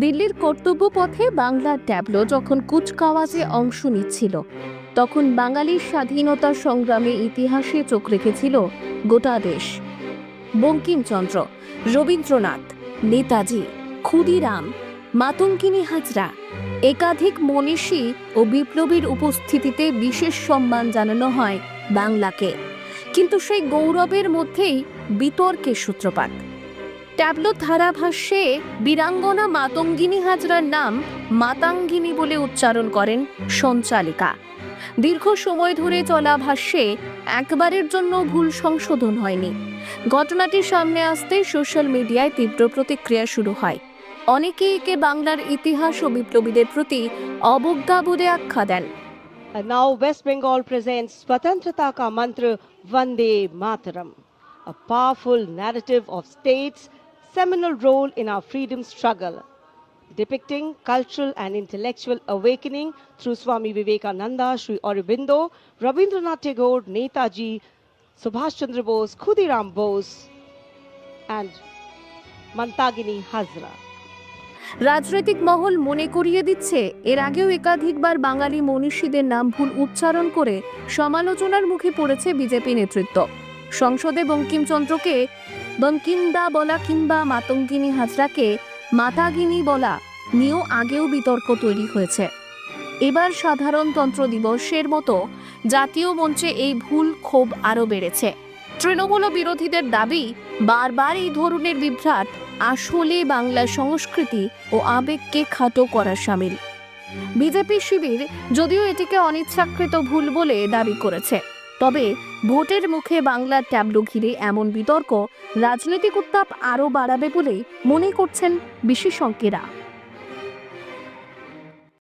দিল্লির কর্তব্য পথে বাংলার ট্যাবলো যখন কুচকাওয়াজে অংশ নিচ্ছিল, তখন বাঙালির স্বাধীনতা সংগ্রামে ইতিহাসে চোখ রেখেছিল গোটা দেশ। বঙ্কিমচন্দ্র, রবীন্দ্রনাথ, নেতাজি, ক্ষুদিরাম মাতঙ্কিনী হাজরা, একাধিক মনীষী ও বিপ্লবীর উপস্থিতিতে বিশেষ সম্মান জানানো হয় বাংলাকে। কিন্তু সেই গৌরবের মধ্যেই বিতর্কের সূত্রপাত। ট্যাবলো ধারাভাষ্যে বীরাঙ্গনা মাতঙ্গিনী হাজরার নাম মাতাঙ্গিনী বলে উচ্চারণ করেন সঞ্চালিকা। দীর্ঘ সময় ধরে চলা ভাষ্যে একবারের জন্য ভুল সংশোধন হয়নি। ঘটনাটি সামনে আসতে সোশ্যাল মিডিয়ায় তীব্র প্রতিক্রিয়া শুরু হয়। অনেকেই একে বাংলার ইতিহাস ও বিপ্লবীদের প্রতি অবজ্ঞা বলে আখ্যা দেন। Now West Bengal presents Swatantrata Ka Mantra Vande Mataram, a powerful narrative of state's seminal role in our freedom struggle, depicting cultural and intellectual awakening through Swami Vivekananda, Sri Aurobindo, Rabindranath Tagore, Netaji, Subhash Chandra Bose, Khudiram Bose, and Mantagini Hazra. রাজনৈতিক মহল মনে করিয়ে দিচ্ছে এর আগেও একাধিকবার বাঙালি মনীষীদের নাম ভুল উচ্চারণ করে সমালোচনার মুখে পড়েছে বিজেপি নেতৃত্ব সংসদে বঙ্কিমচন্দ্রকে বঙ্কিমদা বলা কিংবা মাতঙ্গিনী হাজরাকে মাতাগিনী বলা নিয়েও আগেও বিতর্ক তৈরি হয়েছে। এবার সাধারণতন্ত্র দিবসের মতো জাতীয় মঞ্চে এই ভুল ক্ষোভ আরও বেড়েছে। তৃণমূল বিরোধীদের দাবি, বারবার এই ধরনের বিভ্রাট আসলে বাংলা সংস্কৃতি ও আবেগকে খাটো করা সামিল। বিজেপি শিবির যদিও এটিকে অনিচ্ছাকৃত ভুল বলে দাবি করেছে। তবে ভোটের মুখে বাংলার ট্যাবলো ঘিরে এমন বিতর্ক, রাজনৈতিক উত্তাপ আরও বাড়াবে বলে মনে করছেন বিশেষজ্ঞরা।